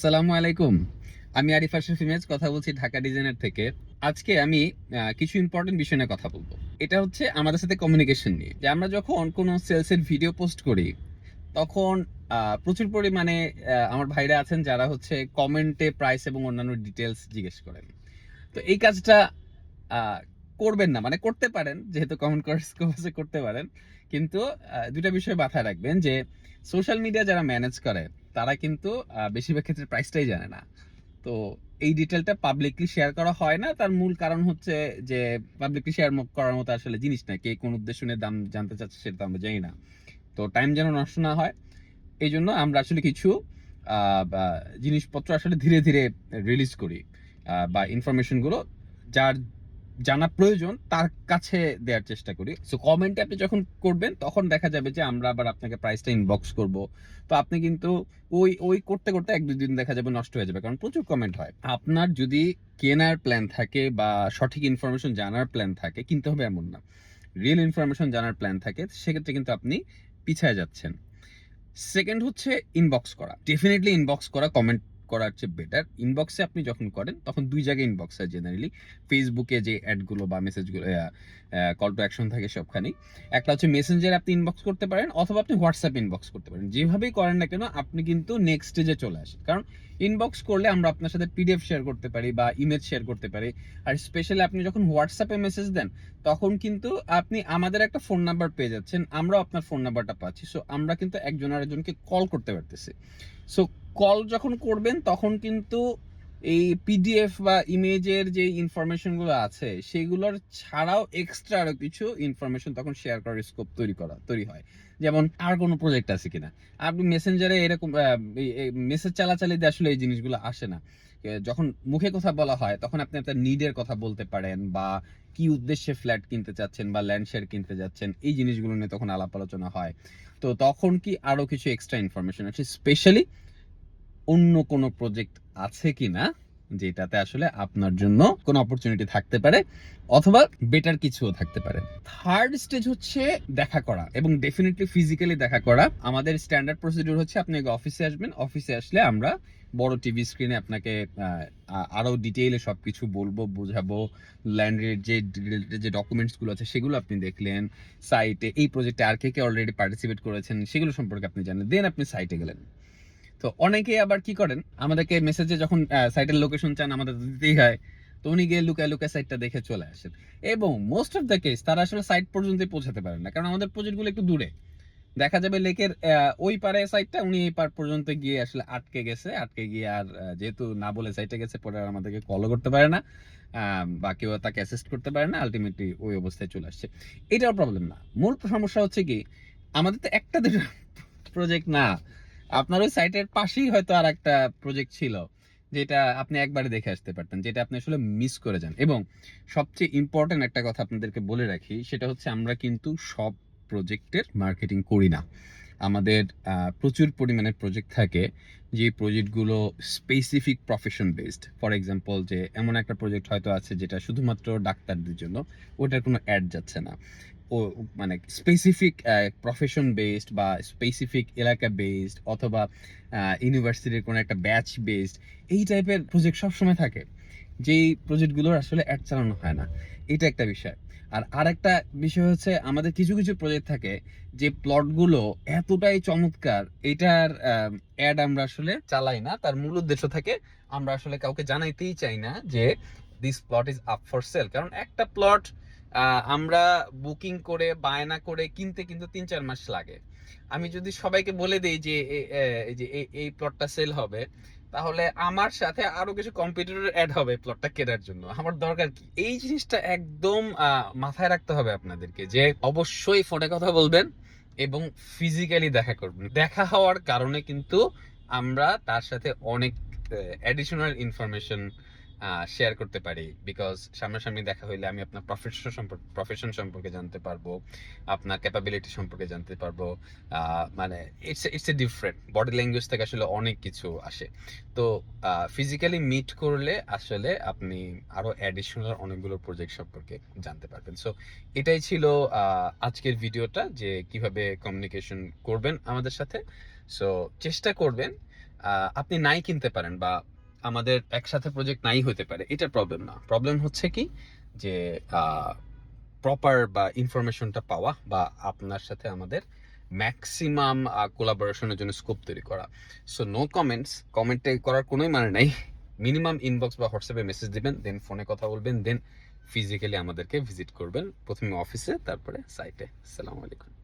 আসসালামু আলাইকুম। আমি আরিফ আশরাফ ইমেজ, কথা বলছি ঢাকা ডিজাইনার থেকে। আজকে আমি কিছু ইম্পর্টেন্ট বিষয় নিয়ে কথা বলব। এটা হচ্ছে আমাদের সাথে কমিউনিকেশন নিয়ে। যে আমরা যখন কোনো সেলসের ভিডিও পোস্ট করি, তখন প্রচুর পরিমাণে আমার ভাইরা আছেন যারা হচ্ছে কমেন্টে প্রাইস এবং অন্যান্য ডিটেলস জিজ্ঞেস করেন। তো এই কাজটা করবেন না। মানে করতে পারেন, যেহেতু কমেন্ট করতে পারেন। কিন্তু দুটা বিষয় মাথায় রাখবেন যে সোশ্যাল মিডিয়া যারা ম্যানেজ করে তারা কিন্তু বেশিরভাগ ক্ষেত্রে প্রাইসটাই জানে না। তো এই ডিটেলটা পাবলিকলি শেয়ার করা হয় না। তার মূল কারণ হচ্ছে যে পাবলিকলি শেয়ার করার মতো আসলে জিনিস না। কে কোন উদ্দেশ্য নিয়ে দাম জানতে চাচ্ছে সেটা আমরা জানি না। তো টাইম যেন নষ্ট না হয়, এই জন্য আমরা আসলে কিছু জিনিসপত্র আসলে ধীরে ধীরে রিলিজ করি বা ইনফরমেশনগুলো যার জানা প্রয়োজন, তার কাছে দেওয়ার চেষ্টা করি। সো কমেন্টে আপনি যখন করবেন, তখন দেখা যাবে যে আমরা আবার আপনাকে প্রাইসটা ইনবক্স করব। তো আপনি কিন্তু ওই ওই করতে করতে এক, দুই দিন দেখা যাবে নষ্ট হয়ে যাবে, কারণ প্রচুর কমেন্ট হয়। আপনার যদি কেনার প্ল্যান থাকে বা সঠিক ইনফরমেশন জানার প্ল্যান থাকে, কিনতে হবে এমন না। রিয়েল ইনফরমেশন জানার প্ল্যান থাকে, সেক্ষেত্রে কিন্তু আপনি পিছায় যাচ্ছেন। সেকেন্ড হচ্ছে ইনবক্স করা। ডেফিনেটলি ইনবক্স করা কমেন্ট করার চেয়ে বেটার ইনবক্সে আপনি যখন করেন, তখন দুই জায়গায় ইনবক্স হয় জেনারেলি ফেসবুকে যে অ্যাডগুলো বা মেসেজগুলো কল টু অ্যাকশন থাকে সবখানেই একটা হচ্ছে মেসেঞ্জারে আপনি ইনবক্স করতে পারেন, অথবা আপনি হোয়াটসঅ্যাপ ইনবক্স করতে পারেন। যেভাবেই করেন না কেন, আপনি কিন্তু নেক্সট স্টেজে চলে আসেন। কারণ ইনবক্স করলে আমরা আপনার সাথে পিডিএফ শেয়ার করতে পারি বা ইমেজ শেয়ার করতে পারি। আর স্পেশালি আপনি যখন হোয়াটসঅ্যাপে মেসেজ দেন, তখন কিন্তু আপনি আমাদের একটা ফোন নাম্বার পেয়ে যাচ্ছেন। আমরাও আপনার ফোন নাম্বারটা পাচ্ছি। সো আমরা কিন্তু একজন আরেকজনকে কল করতে পারতেছি। সো কল যখন করবেন, তখন কিন্তু এই পিডিএফ বা ইমেজের যে ইনফরমেশনগুলো আছে, সেগুলোর ছাড়াও এক্সট্রা আরও কিছু ইনফরমেশন তখন শেয়ার করার স্কোপ তৈরি করা, তৈরি হয়। যেমন, আর কোনো প্রজেক্ট আছে কিনা? আপনি মেসেঞ্জারে এরকম মেসেজ চালাচালিতে আসলে এই জিনিসগুলো আসে না। যখন মুখে কথা বলা হয়, তখন আপনি আপনার নিডের কথা বলতে পারেন বা কি উদ্দেশ্যে ফ্ল্যাট কিনতে চাচ্ছেন বা ল্যান্ড শেয়ার কিনতে যাচ্ছেন, এই জিনিসগুলো নিয়ে তখন আলাপ আলোচনা হয়। তো তখন কি আরও কিছু এক্সট্রা ইনফরমেশন আছে? স্পেশালি অন্য কোনো প্রজেক্ট আছে কিনা যেটাতে আসলে আপনার জন্য কোনো অপরচুনিটি থাকতে পারে অথবা বেটার কিছুও থাকতে পারে। থার্ড স্টেজ হচ্ছে দেখা করা এবং ডেফিনেটলি ফিজিক্যালি দেখা করা। আমাদের স্ট্যান্ডার্ড প্রসিডিউর হচ্ছে আপনি অফিসে আসবেন। অফিসে আসলে আমরা বড় টিভি স্ক্রিনে আপনাকে আহ, আ- আরও ডিটেইলে সবকিছু বলব বোঝাবো। ল্যান্ডের যে যে ডকুমেন্টসগুলো আছে সেগুলো আপনি দেখলেন। সাইটে এই প্রজেক্টে আর কে কে অলরেডি পার্টিসিপেট করেছেন সেগুলো সম্পর্কে আপনি জানেন। দেন আপনি সাইটে গেলেন। তো অনেকে আবার কি করেন? আমাদেরকে মেসেজে যখন সাইটের লোকেশন চান, আমাদের দিতেই হয়, তো উনি গিয়ে লুকায় লুকায় সাইটটা দেখে চলে আসেন। এবং মোস্ট অফ দ্য কেস তারা আসলে সাইট পর্যন্তই পৌঁছাতে পারেন না, কারণ আমাদের প্রজেক্টগুলো একটু দূরে। দেখা যাবে লেকের ওই পারে সাইটটা উনি এই পার পর্যন্ত গিয়ে আসলে আটকে গেছে, আটকে গিয়ে আর যেহেতু না বলে সাইটে গেছে, পরে আর আমাদেরকে কলও করতে পারে না বা কেউ তাকে অ্যাসিস্ট করতে পারে না আলটিমেটলি ওই অবস্থায় চলে আসছে। এটাও প্রবলেম না। মূল সমস্যা হচ্ছে কি, আমাদের তো একটা দুটো প্রজেক্ট না। আপনার ওই সাইটের পাশেই হয়তো আর একটা প্রজেক্ট ছিল, যেটা আপনি একবারে দেখে আসতে পারতেন, যেটা আপনি আসলে মিস করে যান। এবং সবচেয়ে ইম্পর্টেন্ট একটা কথা আপনাদেরকে বলে রাখি, সেটা হচ্ছে আমরা কিন্তু সব প্রজেক্টের মার্কেটিং করি না। আমাদের প্রচুর পরিমাণে প্রজেক্ট থাকে, যে প্রজেক্টগুলো specific profession based for example যে এমন একটা প্রজেক্ট হয়তো আছে, যেটা শুধুমাত্র ডাক্তারদের জন্য, ওটার কোনো অ্যাড যাচ্ছে না। মানে স্পেসিফিক প্রফেশন বেসড বা স্পেসিফিক এলাকা বেসড অথবা ইউনিভার্সিটির কোনো একটা ব্যাচ বেসড এই টাইপের প্রজেক্ট সবসময় থাকে। যেই প্রজেক্টগুলোর আসলে অ্যাড চালানো হয় না। এটা একটা বিষয়। আর আরেকটা বিষয় হচ্ছে, আমাদের কিছু কিছু প্রজেক্ট থাকে যে প্লটগুলো এতটাই চমৎকার, এটার অ্যাড আমরা আসলে চালাই না। তার মূল উদ্দেশ্য থাকে, আমরা আসলে কাউকে জানাইতেই চাই না যে this plot is up for sale কারণ একটা প্লট আমরা বুকিং করে, বায়না করে কিনতে কিন্তু তিন চার মাস লাগে। আমি যদি সবাইকে বলে দিই যে যে এই- প্লটটা সেল হবে, তাহলে আমার সাথে আরও কিছু কম্পিটিটর অ্যাড হবে প্লটটা কেনার জন্য। আমার দরকার কি? এই জিনিসটা একদম মাথায় রাখতে হবে আপনাদেরকে যে, অবশ্যই ফোনে কথা বলবেন এবং ফিজিক্যালি দেখা করবেন। দেখা হওয়ার কারণে কিন্তু আমরা তার সাথে অনেক অ্যাডিশনাল ইনফরমেশন শেয়ার করতে পারি। বিকজ সামনাসামনি দেখা হইলে আমি আপনার প্রফেশন সম্পর্কে প্রফেশন সম্পর্কে জানতে পারব, আপনার ক্যাপাবিলিটি সম্পর্কে জানতে পারব মানে it's it's a different body language থেকে আসলে অনেক কিছু আসে। তো ফিজিক্যালি মিট করলে আসলে আপনি আরও অ্যাডিশনাল অনেকগুলো প্রজেক্ট সম্পর্কে জানতে পারবেন। সো এটাই ছিল আজকের ভিডিওটা যে কীভাবে কমিউনিকেশন করবেন আমাদের সাথে। সো চেষ্টা করবেন আপনি নাই কিনতে পারেন বা আমাদের একসাথে প্রজেক্ট নাই হতে পারে, এটা প্রবলেম না। প্রবলেম হচ্ছে কি যে প্রপার বা ইনফরমেশনটা পাওয়া বা আপনার সাথে আমাদের ম্যাক্সিমাম কোলাবোরেশনের জন্য স্কোপ তৈরি করা। সো নো কমেন্টস কমেন্টে করার কোনোই মানে নাই। মিনিমাম ইনবক্স বা হোয়াটসঅ্যাপে মেসেজ দিবেন দেন ফোনে কথা বলবেন দেন ফিজিক্যালি আমাদেরকে ভিজিট করবেন প্রথমে অফিসে তারপরে সাইটে আসসালামু আলাইকুম।